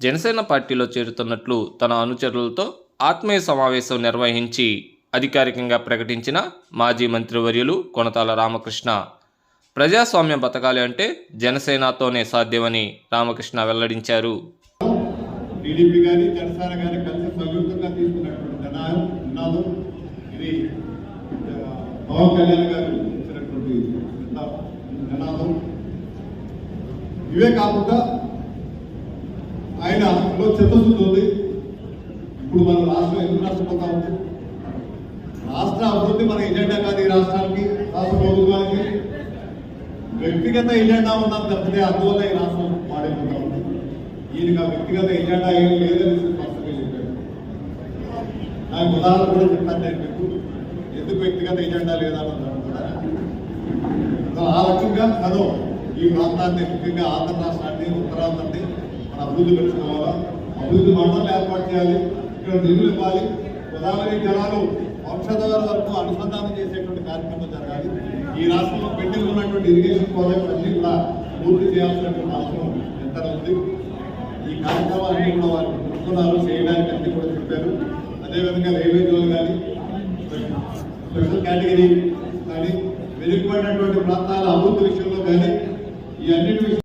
జనసేన పార్టీలో చేరుతున్నట్లు తన అనుచరులతో ఆత్మీయ సమావేశం నిర్వహించి అధికారికంగా ప్రకటించిన మాజీ మంత్రివర్యులు కొనతాల రామకృష్ణ. ప్రజాస్వామ్యం బతకాలి అంటే జనసేనతోనే సాధ్యమని రామకృష్ణ వెల్లడించారు. టీడీపీ కానీ జనసేన కానీ కలిసి సంయుక్తంగా తీసుకున్నటువంటి నినాదం ఇది పవన్ కళ్యాణ్ గారు ఇచ్చినటువంటి నినాదం ఇవే కాకుండా ఇప్పుడు మన రాష్ట్రం ఎందుకు నష్టపోతా ఉంది? రాష్ట్ర అభివృద్ధి మన ఎజెండా కాదు ఈ రాష్ట్రానికి రాష్ట్ర ప్రభుత్వానికి. వ్యక్తిగత ఎజెండా ఉన్నది తప్పితే అందువల్ల ఈ రాష్ట్రం పాడైపోతా ఉంది. ఈయనకి ఆ వ్యక్తిగత ఎజెండా ఏం లేదని స్పష్టంగా చెప్పాడు నాకు ఉదాహరణ కూడా చెప్తాను నేను మీకు. ఎందుకు వ్యక్తిగత ఎజెండా లేదా కూడా. ఆ రకంగా కదో ఈ ప్రాంతాన్ని ముఖ్యంగా ఆంధ్ర రాష్ట్రాన్ని ఉత్తరాంధ్రాన్ని మన అభివృద్ధి పెంచుకోవాలా? అభివృద్ధి మండలం ఏర్పాటు చేయాలి. ఇక్కడ నిధులు ఇవ్వాలి గోదావరి జలాలు వంశధార వరకు అనుసంధానం చేసేటువంటి కార్యక్రమం జరగాలి. ఈ రాష్ట్రంలో పెండింగ్ ఉన్నటువంటి ఇరిగేషన్ ప్రాజెక్ట్స్ అన్ని కూడా పూర్తి చేయాల్సినటువంటి అవసరం ఎంత ఉంది. ఈ కార్యక్రమాలన్నీ కూడా వారు ముందుకున్నారు చేయడానికి అన్ని కూడా చెప్పారు. అదేవిధంగా రైల్వే జోన్ కానీ స్పెషల్ కేటగిరీ కానీ వెనుకబడినటువంటి ప్రాంతాల అభివృద్ధి విషయంలో కానీ ఈ అన్నిటి